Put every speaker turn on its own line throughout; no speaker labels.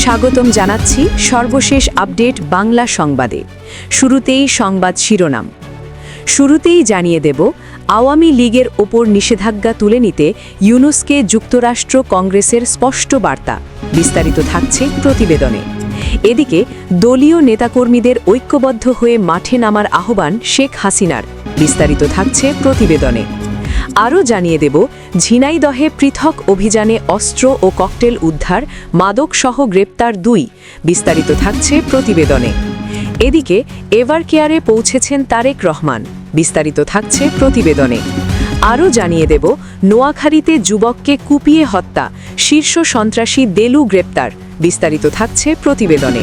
স্বাগতম জানাচ্ছি সর্বশেষ আপডেট বাংলা সংবাদে। শুরুতেই সংবাদ শিরোনাম। শুরুতেই জানিয়ে দেব, আওয়ামী লীগের ওপর নিষেধাজ্ঞা তুলে নিতে ইউনুসকে যুক্তরাষ্ট্র কংগ্রেসের স্পষ্ট বার্তা। বিস্তারিত থাকছে প্রতিবেদনে। এদিকে, দলীয় নেতাকর্মীদের ঐক্যবদ্ধ হয়ে মাঠে নামার আহ্বান শেখ হাসিনার। বিস্তারিত থাকছে প্রতিবেদনে। আরও জানিয়ে দেব ঝিনাইদহে পৃথক অভিযানে অস্ত্র ও ককটেল উদ্ধার, মাদকসহ গ্রেপ্তার দুই, বিস্তারিত থাকছে প্রতিবেদনে। এদিকে, এভার কেয়ারে পৌঁছেছেন তারেক রহমান, বিস্তারিত থাকছে প্রতিবেদনে। আরও জানিয়ে দেব, নোয়াখালীতে যুবককে কুপিয়ে হত্যা, শীর্ষ সন্ত্রাসী দেলু গ্রেপ্তার, বিস্তারিত থাকছে প্রতিবেদনে।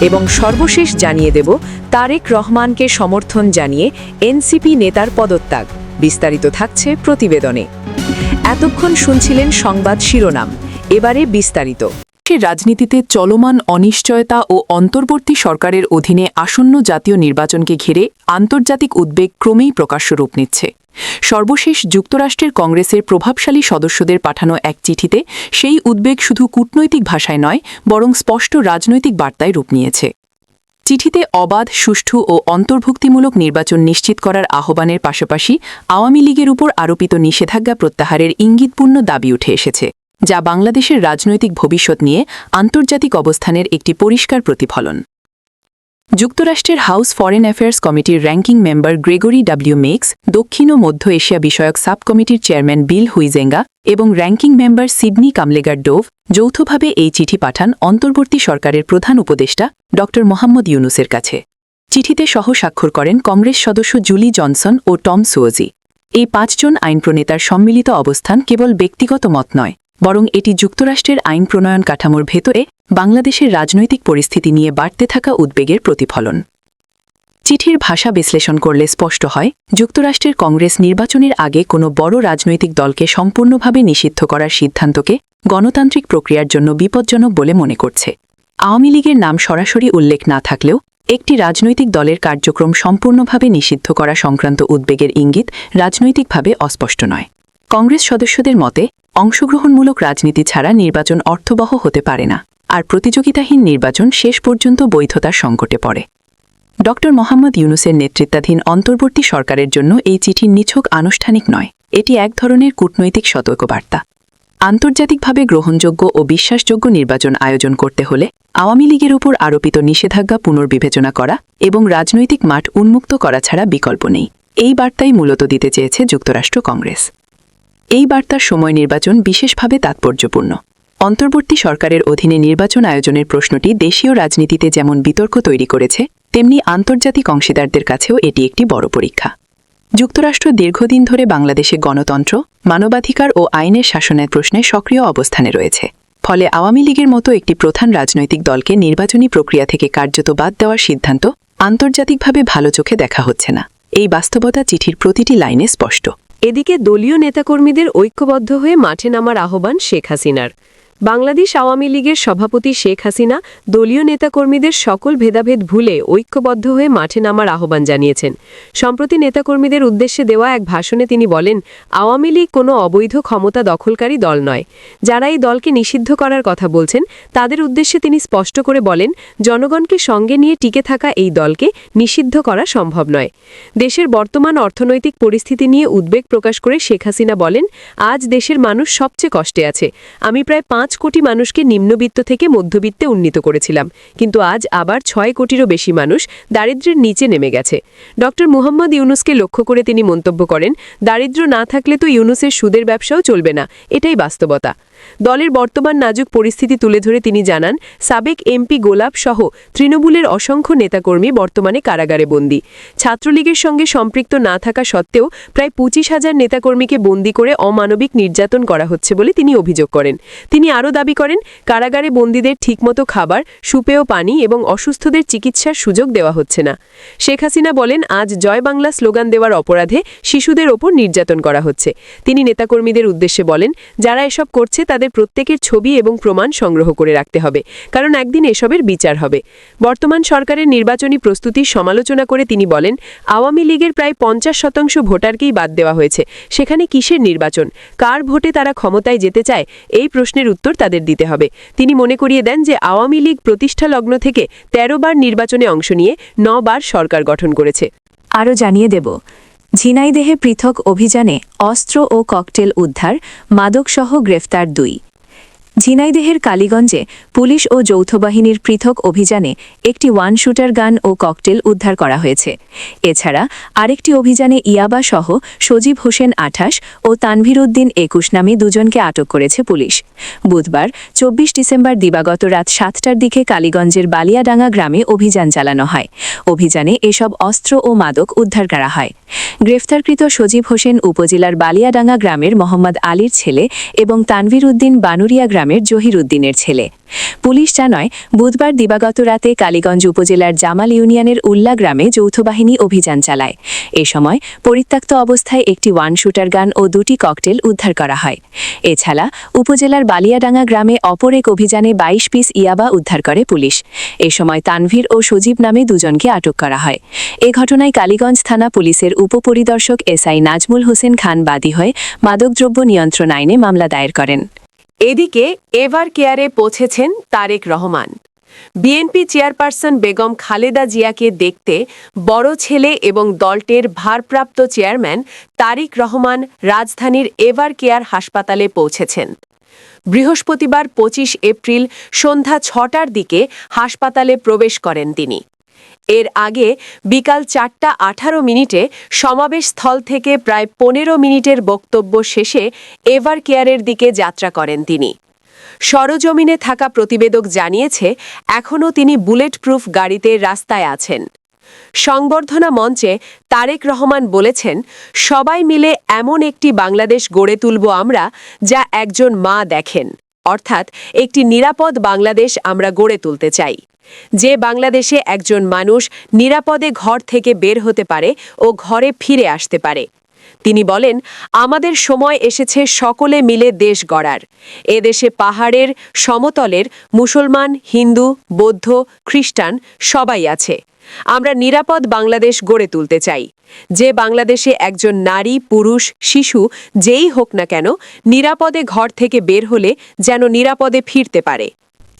এবং সর্বশেষ জানিয়ে দেব, তারেক রহমানকে সমর্থন জানিয়ে এনসিপি নেতার পদত্যাগ। বিস্তারিত থাকছে প্রতিবেদনে। এতক্ষণ শুনছিলেন সংবাদ শিরোনাম। এবারে বিস্তারিত।
রাজনীতিতে চলমান অনিশ্চয়তা ও অন্তর্বর্তী সরকারের অধীনে আসন্ন জাতীয় নির্বাচনকে ঘিরে আন্তর্জাতিক উদ্বেগ ক্রমেই প্রকাশ্য রূপ নিচ্ছে। সর্বশেষ যুক্তরাষ্ট্রের কংগ্রেসের প্রভাবশালী সদস্যদের পাঠানো এক চিঠিতে সেই উদ্বেগ শুধু কূটনৈতিক ভাষায় নয়, বরং স্পষ্ট রাজনৈতিক বার্তায় রূপ নিয়েছে। চিঠিতে অবাধ, সুষ্ঠু ও অন্তর্ভুক্তিমূলক নির্বাচন নিশ্চিত করার আহ্বানের পাশাপাশি আওয়ামী লীগের উপর আরোপিত নিষেধাজ্ঞা প্রত্যাহারের ইঙ্গিতপূর্ণ দাবি উঠে এসেছে, যা বাংলাদেশের রাজনৈতিক ভবিষ্যৎ নিয়ে আন্তর্জাতিক অবস্থানের একটি পরিষ্কার প্রতিফলন। যুক্তরাষ্ট্রের হাউস ফরেন অ্যাফেয়ার্স কমিটির ranking member Gregory W Meeks, দক্ষিণ ও মধ্য এশিয়া বিষয়ক সাব কমিটির চেয়ারম্যান বিল হুইজেঙ্গা এবং ranking member Sydney Kamlager Dove যৌথভাবে এই চিঠি পাঠান অন্তর্বর্তী সরকারের প্রধান উপদেষ্টা ড. মোহাম্মদ ইউনুসের কাছে। চিঠিতে সহ স্বাক্ষর করেন কংগ্রেস সদস্য জুলি জনসন ও টম সুয়োজি। এই পাঁচজন আইন প্রণেতার সম্মিলিত অবস্থান কেবল ব্যক্তিগত মত নয় বরং এটি যুক্তরাষ্ট্রের আইন প্রণয়ন কাঠামোর ভেতরে বাংলাদেশের রাজনৈতিক পরিস্থিতি নিয়ে বাড়তে থাকা উদ্বেগের প্রতিফলন। চিঠির ভাষা বিশ্লেষণ করলে স্পষ্ট হয়, যুক্তরাষ্ট্রের কংগ্রেস নির্বাচনের আগে কোনো বড় রাজনৈতিক দলকে সম্পূর্ণভাবে নিষিদ্ধ করার সিদ্ধান্তকে গণতান্ত্রিক প্রক্রিয়ার জন্য বিপজ্জনক বলে মনে করছে। আওয়ামী লীগের নাম সরাসরি উল্লেখ না থাকলেও, একটি রাজনৈতিক দলের কার্যক্রম সম্পূর্ণভাবে নিষিদ্ধ করা সংক্রান্ত উদ্বেগের ইঙ্গিত রাজনৈতিকভাবে অস্পষ্ট নয়। কংগ্রেস সদস্যদের মতে অংশগ্রহণমূলক রাজনীতি ছাড়া নির্বাচন অর্থবহ হতে পারে না, আর প্রতিযোগিতাহীন নির্বাচন শেষ পর্যন্ত বৈধতার সংকটে পড়ে। ড. মোহাম্মদ ইউনুসের নেতৃত্বাধীন অন্তর্বর্তী সরকারের জন্য এই চিঠি নিছক আনুষ্ঠানিক নয়, এটি এক ধরনের কূটনৈতিক সতর্কবার্তা। আন্তর্জাতিকভাবে গ্রহণযোগ্য ও বিশ্বাসযোগ্য নির্বাচন আয়োজন করতে হলে আওয়ামী লীগের উপর আরোপিত নিষেধাজ্ঞা পুনর্বিবেচনা করা এবং রাজনৈতিক মাঠ উন্মুক্ত করা ছাড়া বিকল্প নেই। এই বার্তাই মূলত দিতে চেয়েছে যুক্তরাষ্ট্র কংগ্রেস। এই বার্তার সময় নির্বাচন বিশেষভাবে তাৎপর্যপূর্ণ। অন্তর্বর্তী সরকারের অধীনে নির্বাচন আয়োজনের প্রশ্নটি দেশীয় রাজনীতিতে যেমন বিতর্ক তৈরি করেছে, তেমনি আন্তর্জাতিক অংশীদারদের কাছেও এটি একটি বড় পরীক্ষা। যুক্তরাষ্ট্র দীর্ঘদিন ধরে বাংলাদেশে গণতন্ত্র, মানবাধিকার ও আইনের শাসনের প্রশ্নে সক্রিয় অবস্থানে রয়েছে। ফলে আওয়ামী লীগের মতো একটি প্রধান রাজনৈতিক দলকে নির্বাচনী প্রক্রিয়া থেকে কার্যত বাদ দেওয়ার সিদ্ধান্ত আন্তর্জাতিকভাবে ভালো চোখে দেখা হচ্ছে না। এই বাস্তবতা চিঠির প্রতিটি লাইনে স্পষ্ট।
এদিকে দলীয় নেতাকর্মীদের ঐক্যবদ্ধ হয়ে মাঠে নামার আহ্বান শেখ হাসিনার। বাংলাদেশ আওয়ামী লীগের সভাপতি শেখ হাসিনা দলীয় নেতাকর্মীদের সকল ভেদাভেদ ভুলে ঐক্যবদ্ধ হয়ে মাঠে নামার আহ্বান জানিয়েছেন। সম্প্রতি নেতাকর্মীদের উদ্দেশ্যে দেওয়া এক ভাষণে তিনি বলেন, আওয়ামী লীগ কোনো অবৈধ ক্ষমতা দখলকারী দল নয়। যারা এই দলকে নিষিদ্ধ করার কথা বলছেন, তাদের উদ্দেশ্যে তিনি স্পষ্ট করে বলেন, জনগণকে সঙ্গে নিয়ে টিকে থাকা এই দলকে নিষিদ্ধ করা সম্ভব নয়। দেশের বর্তমান অর্থনৈতিক পরিস্থিতি নিয়ে উদ্বেগ প্রকাশ করে শেখ হাসিনা বলেন, আজ দেশের মানুষ সবচেয়ে কষ্টে আছে। আমি প্রায় পাঁচ কোটি মানুষকে নিম্নবিত্ত থেকে মধ্যবিত্তে উন্নীত করেছিলাম। কিন্তু আজ আবার ছয় কোটিরও বেশি মানুষ দারিদ্র্যের নিচে নেমে গেছে। ড মুহাম্মদ ইউনুসকে লক্ষ্য করে তিনি মন্তব্য করেন দারিদ্র না থাকলে তো ইউনুসের সুদের ব্যবসাও চলবে না। এটাই বাস্তবতা। দলের বর্তমান নাজুক পরিস্থিতি তুলে ধরে তিনি জানান, সাবেক এমপি গোলাপ সহ তৃণমূলের অসংখ্য নেতাকর্মী বর্তমানে কারাগারে বন্দী। ছাত্রলীগের সঙ্গে সম্পৃক্ত না থাকা সত্ত্বেও প্রায় পঁচিশ হাজার নেতাকর্মীকে বন্দী করে অমানবিক নির্যাতন করা হচ্ছে বলে তিনি অভিযোগ করেন। তিনি আরও দাবি করেন, কারাগারে বন্দীদের ঠিকমতো খাবার, সুপেয় পানি এবং অসুস্থদের চিকিৎসার সুযোগ দেওয়া হচ্ছে না। শেখ হাসিনা বলেন, আজ জয় বাংলা স্লোগান দেওয়ার অপরাধে শিশুদের ওপর নির্যাতন করা হচ্ছে। তিনি নেতাকর্মীদের উদ্দেশ্যে বলেন, যারা এসব করছে তাদের প্রত্যেকের ছবি এবং প্রমাণ সংগ্রহ করে রাখতে হবে, কারণ একদিন এসবের বিচার হবে। বর্তমান সরকারের নির্বাচনী প্রস্তুতির সমালোচনা করে তিনি বলেন, আওয়ামী লীগের প্রায় পঞ্চাশ শতাংশ ভোটারকেই বাদ দেওয়া হয়েছে। সেখানে কিসের নির্বাচন? কার ভোটে তারা ক্ষমতায় যেতে চায়? এই প্রশ্নের উত্তর তাদের দিতে হবে। তিনি মনে করিয়ে দেন যে, আওয়ামী লীগ প্রতিষ্ঠা লগ্ন থেকে ১৩ বার নির্বাচনে অংশ নিয়ে ন বার সরকার গঠন করেছে।
আরও জানিয়ে দেব ঝিনাইদেহে পৃথক অভিযানে অস্ত্র ও ককটেল উদ্ধার মাদকসহ গ্রেফতার দুই। ঝিনাইদেহের কালীগঞ্জে পুলিশ ও যৌথ বাহিনীর পৃথক অভিযানে একটি ওয়ান শুটার গান ও ককটেল উদ্ধার করা হয়েছে। এছাড়া আরেকটি অভিযানে ইয়াবা সহ সজীব হোসেন আঠাশ ও তানভীর উদ্দিন একুশ নামে দুজনকে আটক করেছে পুলিশ। বুধবার, চব্বিশ ডিসেম্বর দিবাগত রাত সাতটার দিকে কালীগঞ্জের বালিয়াডাঙ্গা গ্রামে অভিযান চালানো হয়। অভিযানে এসব অস্ত্র ও মাদক উদ্ধার করা হয়। গ্রেফতারকৃত সজীব হোসেন উপজেলার বালিয়াডাঙ্গা গ্রামের মোহাম্মদ আলীর ছেলে এবং তানভীর উদ্দিন বানুরিয়া গ্রামের জহির উদ্দিনের ছেলে। পুলিশ জানায়, বুধবার দিবাগত রাতে কালীগঞ্জ উপজেলার জামাল ইউনিয়নের উল্লা গ্রামে যৌথ বাহিনী অভিযান চালায়। এ সময় পরিত্যক্ত অবস্থায় একটি ওয়ান শুটার গান ও দুটি ককটেল উদ্ধার করা হয়। এছাড়া উপজেলার বালিয়াডাঙ্গা গ্রামে অপর এক অভিযানে ২২ পিস ইয়াবা উদ্ধার করে পুলিশ। এ সময় তানভীর ও সজীব নামে দুজনকে আটক করা হয়। এ ঘটনায় কালীগঞ্জ থানা পুলিশের উপপরিদর্শক এসআই নাজমুল হোসেন খান বাদী হয়ে মাদকদ্রব্য নিয়ন্ত্রণ আইনে মামলা দায়ের করেন।
এদিকে এভার কেয়ারে পৌঁছেছেন তারেক রহমান। বিএনপি চেয়ারপারসন বেগম খালেদা জিয়াকে দেখতে বড় ছেলে এবং দলটির ভারপ্রাপ্ত চেয়ারম্যান তারিক রহমান রাজধানীর এভার কেয়ার হাসপাতালে পৌঁছেছেন। বৃহস্পতিবার পঁচিশ এপ্রিল সন্ধ্যা ছটার দিকে হাসপাতালে প্রবেশ করেন তিনি। এর আগে বিকাল চারটা আঠারো মিনিটে সমাবেশ স্থল থেকে প্রায় পনেরো মিনিটের বক্তব্য শেষে এভার কেয়ারের দিকে যাত্রা করেন তিনি। সরজমিনে থাকা প্রতিবেদক জানিয়েছে, এখনও তিনি বুলেট প্রুফ গাড়িতে রাস্তায় আছেন। সংবর্ধনা মঞ্চে তারেক রহমান বলেছেন, সবাই মিলে এমন একটি বাংলাদেশ গড়ে তুলব আমরা যা একজন মা দেখেন। অর্থাৎ একটি নিরাপদ বাংলাদেশ আমরা গড়ে তুলতে চাই। যে বাংলাদেশে একজন মানুষ নিরাপদে ঘর থেকে বের হতে পারে ও ঘরে ফিরে আসতে পারে। তিনি বলেন, আমাদের সময় এসেছে সকলে মিলে দেশ গড়ার। এদেশে পাহাড়ের, সমতলের, মুসলমান, হিন্দু, বৌদ্ধ, খ্রিস্টান সবাই আছে। আমরা নিরাপদ বাংলাদেশ গড়ে তুলতে চাই। যে বাংলাদেশে একজন নারী, পুরুষ, শিশু, যেই হোক না কেন, নিরাপদে ঘর থেকে বের হলে যেন নিরাপদে ফিরতে পারে।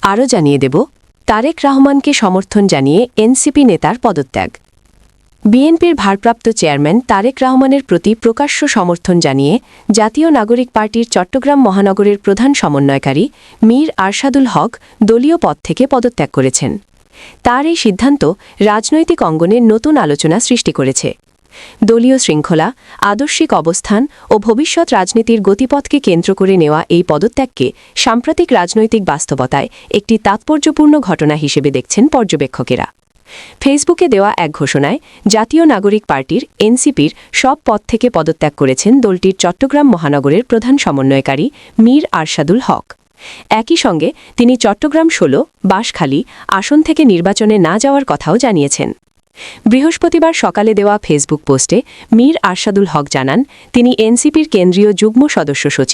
আরও জানিয়ে দেব, তারেক রহমানকে সমর্থন জানিয়ে এনসিপি নেতার পদত্যাগ। বিএনপির ভারপ্রাপ্ত চেয়ারম্যান তারেক রহমানের প্রতি প্রকাশ্য সমর্থন জানিয়ে জাতীয় নাগরিক পার্টির চট্টগ্রাম মহানগরের প্রধান সমন্বয়কারী মীর আরশাদুল হক দলীয় পদ থেকে পদত্যাগ করেছেন। তার এই সিদ্ধান্ত রাজনৈতিক অঙ্গনে নতুন আলোচনা সৃষ্টি করেছে। দলীয় শৃঙ্খলা, আদর্শিক অবস্থান ও ভবিষ্যৎ রাজনীতির গতিপথকে কেন্দ্র করে নেওয়া এই পদত্যাগকে সাম্প্রতিক রাজনৈতিক বাস্তবতায় একটি তাৎপর্যপূর্ণ ঘটনা হিসেবে দেখছেন পর্যবেক্ষকেরা। ফেসবুকে দেওয়া এক ঘোষণায়, জাতীয় নাগরিক পার্টির এনসিপির সব পদ থেকে পদত্যাগ করেছেন দলটির চট্টগ্রাম মহানগরের প্রধান সমন্বয়কারী মীর আরশাদুল হক। একই সঙ্গে তিনি চট্টগ্রাম ষোলো বাসখালী আসন থেকে নির্বাচনে না যাওয়ার কথাও জানিয়েছেন। বৃহস্পতিবার সকালে দেওয়া ফেসবুক পোস্টে মীর আরশাদুল হক জানান, তিনি এনসিপির কেন্দ্রীয় যুগ্ম সদস্য সচিব।